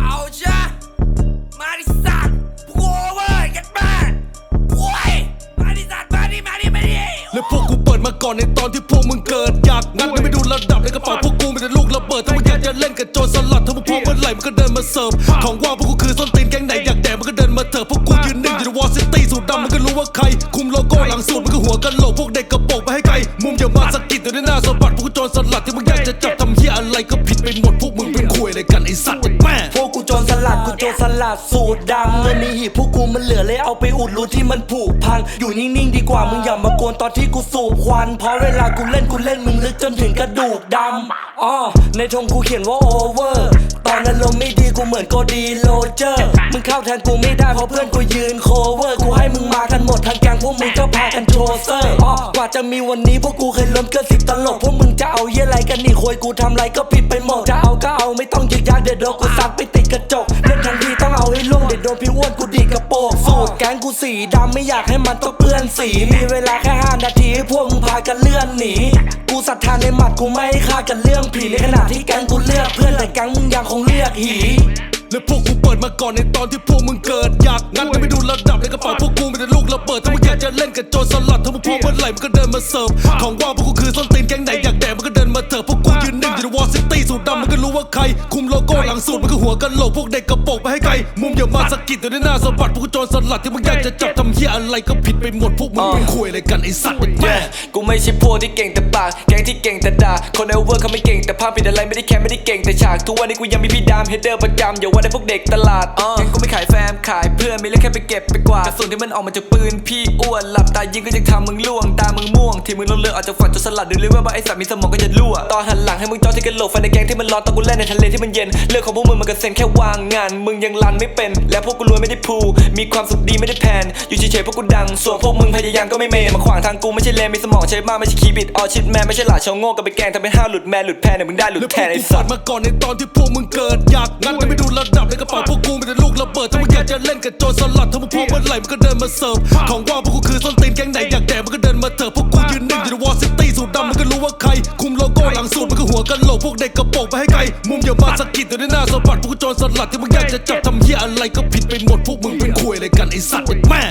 เอาจ้ะมาดิสัตว์พวกกูโอเวอร์กันมาโว้ยมาดิสัตว์มาดิมาดิมาดิและพวกกูเปิดมาก่อนในตอนที่พวกมึงเกิดอยากงั้นก็ไม่ดูระดับในกระเป๋าพวกกูมีแต่ลูกระเบิดถ้ามึงอยากจะเล่นกับโจรสลัดถ้ามึงพร้อมเมื่อไหร่มึงก็เดินมาเสิร์ฟของว่างพวกกูคือส้นตีนแก๊งไหนอยากแดกมันก็เดินมาเถอะพวกกูยืนหนึ่งอยู่ในวอลซิตี้สูตรดำมันก็รู้ว่าใคร คุมโลโก้หลังสูตรมันก็หัวกันโหล ให้ไกล มุมอย่ามาสะกิดอยู่ในหน้าสะบัดพวกกูโจรสลัดที่มึงอยากจะจับทำเหี้ยอะไรก็ผิดไปหมดพวกมึงเป็นคุยอะไรกันไอสัตว์แม่พวกกูโจรสลัดกูโจรสลัดสูตรดำเงินในหีบพวกกูมันเหลือเลยเอาไปอุดรูที่มันผุพัง อยู่นิ่งๆดีกว่ามึงอย่ามากวนตอนที่กูสูบควันเพราะเวลากูเล่นกูเล่นมึงลึกจนถึงกระดูกดำอ้อในธงกูเขียนว่าโอเวอร์ตอนนั้นลมไม่ดีกูเหมือนโกดีโรเจอร์มึงเข้าแทนกูไม่ได้เพราะเพื่อนกูยืนโคเวอร์กูให้มึงมากันหมดทางแกง พวกมึงก็พากันโทรเซอร์กว่าจะมีวันนี้พวกกูเคยล้มเกินสิบตลกพวกมึงจะเอาเยี่ยอะไรกันนี่ควยกูทำไรก็ผิดไปหมดจะเอาก็เอาไม่ต้องยึกยักเดี๋ยวโดนกูซัดไปติดกระจกเล่นทันทีต้องเอาให้ล่วงเดี๋ยวโดนพี่อ้วนกูดีกระโปรงสูตรแก๊งกูสีดำไม่อยากให้มันต้องเปื้อนสีมีเวลาแค่ห้านาทีให้พวกมึงพากันเลื่อนหนีกูศรัทธาในหมัดกูไม่ฆ่ากันเรื่องผีในขณะที่แก๊งกูเลือกเพื่อนแต่แก๊งมึงยังคงเลือกหี และพวกกูเปิดมาก่อนในตอนที่พวกมึงเกิดอยากงั้นก็ไม่ดูระดับในกระเป๋าพวกกูมีแต่ลูกระเบิดถ้ามึงอยากจะเล่นกับโจรสลัดถ้ามึงพร้อมเมื่อไหร่มึงก็เดินมาเสิร์ฟของว่างพวกกูคือส้นตีนแก๊งไหนอยากแดกมันก็เดินมาเถอะพวกกูยืนหนึ่งอยู่ในวอลซิตี้สูตรดำมันก็รู้ว่าใคร คุมโลโก้หลังสูตรมันก็หัวกันโหลกพวกเด็กกระโปรงไปให้ไกลมุมอย่ามาสะกิดอยู่ในหน้าสะบัดพวกกูโจรสลัดที่มึงอยากจะจับทำเหี้ยอะไรก็ผิดไปหมดพวกมึงเป็นคุยอะไรกันไอ้สัตว์แม่กูไม่ใช่พวกที่เก่งแต่ปากแก๊งที่เก่งแต่ด่าคนเอเวอร์เขาไม่เก่งแต่ภาพผิดอะไรไม่ได้แค่ไม่ได้เก่งแต่ฉากทุกวันนี้กูยังมีพี่ดามเฮดเดอร์ประจำอย่าว่าแต่พวกเด็กตลาดแก๊งกูไม่ขายแฟมขายเพื่อนมีเรื่องแค่ไปเก็บไปกวาดกระสุนที่มันออกมาจากปืนพี่อ้วนหลับตายิงก็ยังทำมึงล่วงตามึงม่วงที่มึงลงเลือออกจากฝันจนสลัดดูเลยว่าไอ้สัตว์มีสมองก็จะรั่วตอนหันหลังให้มึงจ้องที่กระโหลกฟันในแก๊งที่มันร้อนตอนกูเล่นในทะเลที่มันเย็นเรื่องของพวกมึงมันก็เซ็นแค่วางงาน มึงยังรันไม่เป็น และพวกกูรวยไม่ได้พูมีความสุขดีไม่ได้แพลนอยู่เฉยๆพวกกูดังส่วนพวกมึงพยายามก็ไม่เมนมาขวางทางกูไม่ใช่เลนมีสมองใช้มากไม่ใช่คีบิดออชิดแมนไม่ใช่หลาชาวโง่ก็ไปแกล้งทำเป็นห้าวหลุดแมนหลุดแพนเนี่ยมึงได้หลุดและพแทวกนไอ้กูสัฝัตนว์มาก่อนในตอนที่พวกมึงเกิด อยากจะเล่นกับโจรสลัดถ้ามึงพร้อมเมื่อไหร่มึงก็เดินมาเสิร์ฟของว่างพวกกูคือส้นตีนแก๊งไหนอยากแดกมันก็เดินมาเถอะพวกกูยืนหนึ่งอยู่ในวอลซิตี้สูตรดำมันก็รู้ว่าใคร คุมโลโก้หลังสูตรมันก็หัวกันโหลกพวกเด็กกระโปรงไปให้ไกลมุมอย่ามาสะกิดอยู่ในหน้าสะบัดพวกกูโจรสลัดที่มึงอยากจะจับทำเหี้ยอะไรก็ผิดไปหมดพวกมึงเป็นคุยอะไรกันไอ้สัตว์แม่